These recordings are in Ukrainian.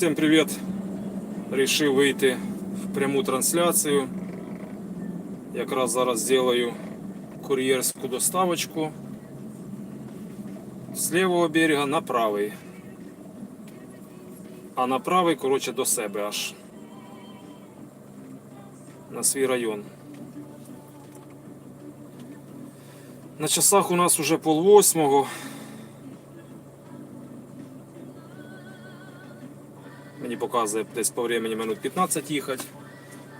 Всем привет! Рішив вийти в пряму трансляцію. Якраз зараз зроблю кур'єрську доставочку з лівого берега на правий. А на правий, коротше, до себе аж. На свій район. На часах у нас уже пол восьмого. Показує десь по времени минут 15 їхати.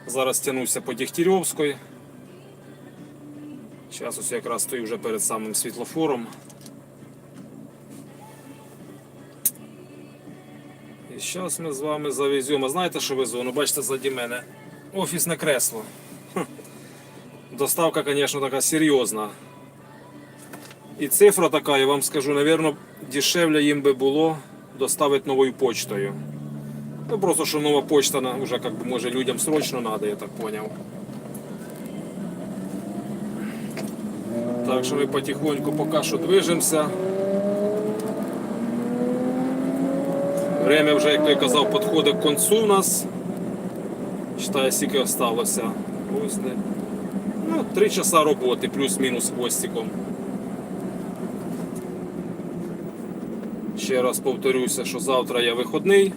Зараз тянуся по Дігтярьовської. Зараз ось якраз стою вже перед самим світлофором. І зараз ми з вами завеземо. Знаєте, що везу? Ну бачите ззаді мене офісне кресло. Доставка, звісно, така серйозна. І цифра така, я вам скажу, напевно, дешевле їм би було доставити новою почтою. Ну просто що нова почта уже как бы може людям срочно надо, я так понял. Так що ми потихоньку поки що движемося. Время вже, як той казав, підходить к концу у нас. Читаю, скільки осталося. Ось не. Ну, три часа роботи, плюс-мінус хвостиком. Ще раз повторюся, що завтра я виходний.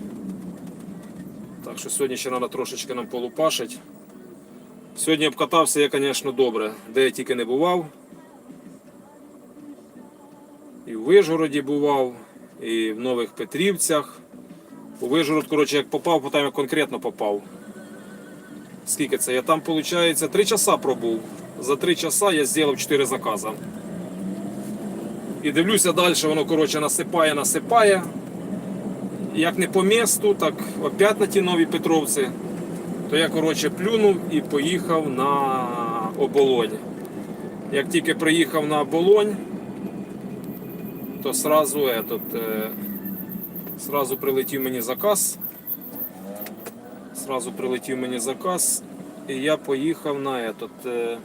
Що сьогодні ще треба трошечки нам полупашить. Сьогодні обкатався я, звісно, добре, де я тільки не бував. І в Вижгороді бував, і в Нових Петрівцях. У Вижгород, коротше, як попав, потім я конкретно попав. Скільки це? Я там, виходить, 3 часа пробув. За 3 часа я зробив 4 закази. І дивлюся далі, воно коротше, насипає, насипає. Як не по місту, так опять на ті нові Петровці, то я коротше плюнув і поїхав на оболонь. Як тільки приїхав на оболонь, то сразу, этот, е, сразу прилетів мені заказ. Сразу прилетів мені заказ, і я поїхав на этот, е,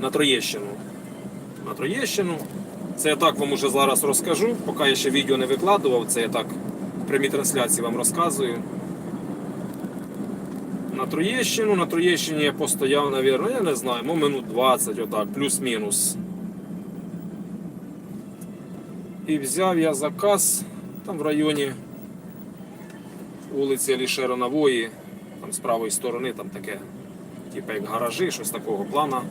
на Троєщину. На Троєщину. Це я так вам уже зараз розкажу, поки я ще відео не викладував, це я так в прямій трансляції вам розказую. На Троєщину, на Троєщині я постояв, навірно, я не знаю, ну, минут 20, отак, плюс-мінус. І взяв я заказ там в районі вулиці Алішера Навої, там з правої сторони, там таке, типу як гаражі, щось такого плана.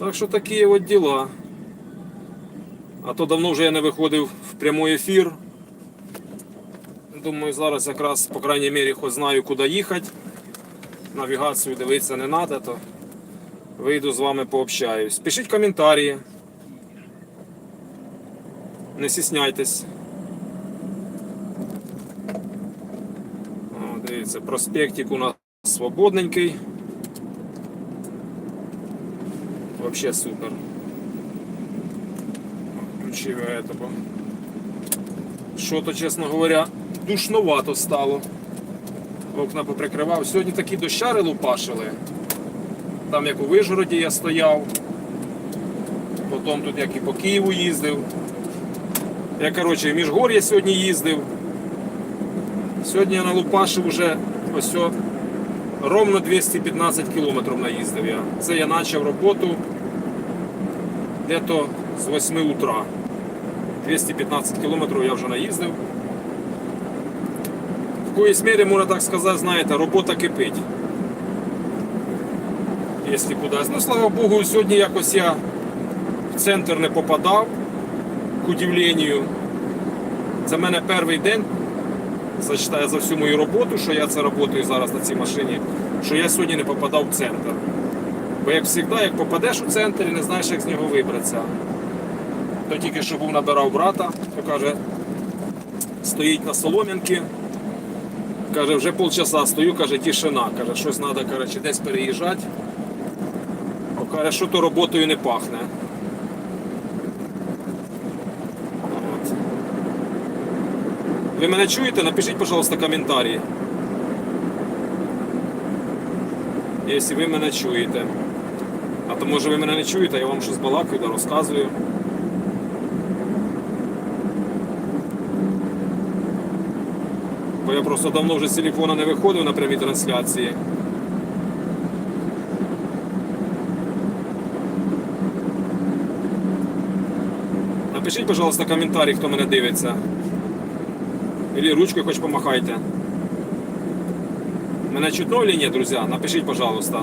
Так що такі от діла. А то давно вже я не виходив в прямий ефір. Думаю, зараз якраз, по крайній мірі, хоч знаю, куди їхати. Навігацію дивитися не треба, то вийду з вами пообщаюсь. Пишіть коментарі. Не стісняйтесь. О, дивіться, проспектик у нас свободненький. Вообще супер. Включив я этого. Що-то, чесно говоря, душновато стало. Окна поприкривав. Сьогодні такі дощари лупашили. Там як у Вижгороді я стояв. Потім тут як і по Києву їздив. Я коротше в Міжгор'я сьогодні їздив. Сьогодні я налупашив вже ось ровно 215 кілометрів наїздив я. Це я почав роботу дето з 8 утра. 215 кілометрів я вже наїздив. В коїсь мірі, можна так сказати, знаєте, робота кипить. Якщо кудись. Ну, слава Богу, сьогодні якось я в центр не попадав, к удивленню. Це в мене перший день, зачитаю за всю мою роботу, що я це працюю зараз на цій машині, що я сьогодні не попадав в центр. Бо як завжди, як попадеш у центр і не знаєш, як з нього вибратися. То тільки що був набирав брата, то каже, стоїть на солом'янки. Каже, вже полчаса стою, каже, тишина. Каже, щось треба десь переїжджати. Каже, що то роботою не пахне. Ви мене чуєте? Напишіть, пожалуйста, коментарі. Якщо ви мене чуєте. А то може ви мене не чуєте, я вам щось балакаю да розказую. Бо я просто давно вже з телефона не виходив на прямі трансляції. Напишіть, пожалуйста, коментарі, хто мене дивиться. Или ручкой хоч помахайте. Мене чутно или ні, друзі? Напишіть, пожалуйста.